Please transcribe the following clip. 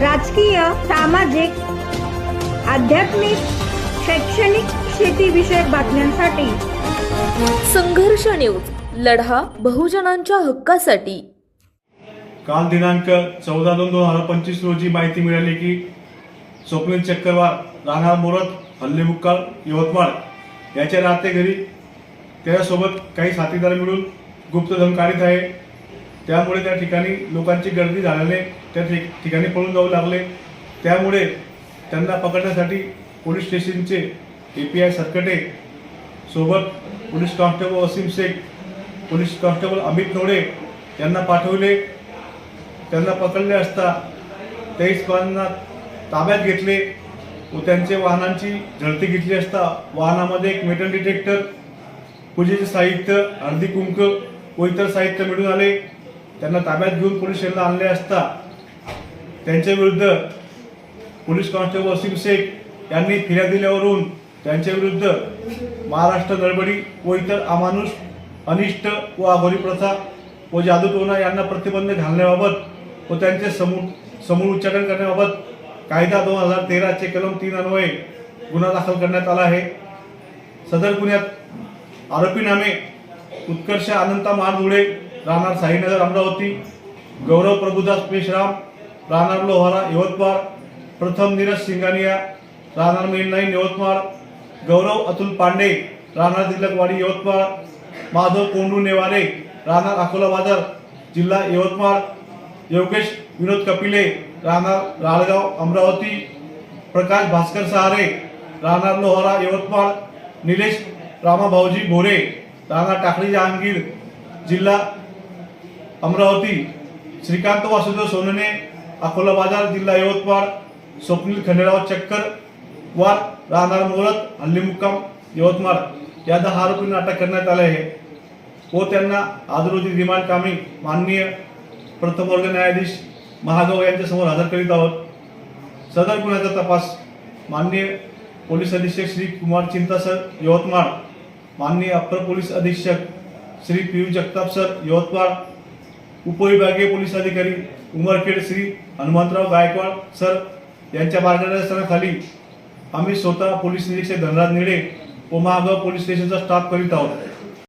राजकीय सामाजिक आध्यात्मिक शैक्षणिक शेतीविषयक बातम्यांसाठी. संघर्ष न्यूज लढा बहुजनांच्या हक्कासाठी. काल दिनांक चौदा दोन दोन हजार पंचवीस रोजी माहिती मिळाली की स्वप्नील चक्रवार राहणार मोरत हल्लेमुक्काल यवतमाळ याच्या राहते घरी. त्याच्यासोबत काही साथीदार मिळून गुप्तधन काढीत आहे. त्यामुळे त्या ठिकाणी लोकांची गर्दी झाल्याने त्या ठिक- ठिकाणी पळून जाऊ लागले. त्यामुळे त्यांना पकडण्यासाठी पोलीस स्टेशनचे ए पी आय सरकटे सोबत police constable Wasim Shaikh police constable Amit Node यांना पाठवले. त्यांना पकडले असता तेवीस इस्मानांना ताब्यात घेतले व त्यांचे वाहनांची झडती घेतली असता वाहनामध्ये एक मेटल डिटेक्टर पूजेचे साहित्य हळदी कुंक व इतर साहित्य मिळून आले. त्यांना ताब्यात घेऊन पोलीस स्टेशनला आणले असता त्यांच्या विरुद्ध पोलीस कॉन्स्टेबल वसीम शेख यांनी फिर्याद दिल्यावरून त्यांच्या विरुद्ध महाराष्ट्र नळबडी व इतर अमानुष अनिष्ट व आघोरी प्रथा व जादूटोणा यांना प्रतिबंध घालण्याबाबत व त्यांचे समूळ समूळ उच्चाटन करण्याबाबत कायदा दोन हजार तेराचे कलम तीन अन्वये गुन्हा दाखल करण्यात आला आहे. सदर गुन्ह्यात आरोपीनामे उत्कर्ष अनंता मारधुळे राहणार साईनगर अमरावती गौरव प्रभुदास पेशराम राहणार लोहारा यवतमाळ प्रथम नीरज सिंगानिया राहणार मेननाईन यवतमाळ गौरव अतुल पांडे राहणार तिलकवाडी यवतमाळ माधव कोंडू नेवारे राहणार अकोला बाजार जिल्हा यवतमाळ योगेश विनोद कपिले राहणार राळगाव अमरावती प्रकाश भास्कर सहारे राहणार लोहारा यवतमाळ निलेश रामाभाऊजी भोरे राहणार टाकळी जहांगीर जिल्हा अमरावती श्रीकांत वासुदेव सोनने अकोला बाजार जिल्हा यवतमाळ स्वप्नील खंडेराव चक्कर वार राहणार मोहरत हल्ली मुक्काम यवतमाळ. या दहा आरोपींना अटक करण्यात आले आहे. व त्यांना आज रोजी रिमांड कामी माननीय प्रथम वर्ग न्यायाधीश महागाव यांच्यासमोर हजर करीत आहोत. सदर गुन्ह्याचा तपास माननीय पोलीस अधीक्षक श्री कुमार चिंता सर यवतमाळ. माननीय अप्पर पोलीस अधीक्षक श्री पियुष जगताप सर यवतमाळ. उपविभागीय पोलीस अधिकारी उमरखेड श्री हनुमंतराव गायकवाड सर यांच्या मार्गदर्शनाखाली आम्ही स्वतः पोलीस निरीक्षक धनराज निळे व महागाव पोलीस स्टेशनचा स्टाफ करीत आहोत.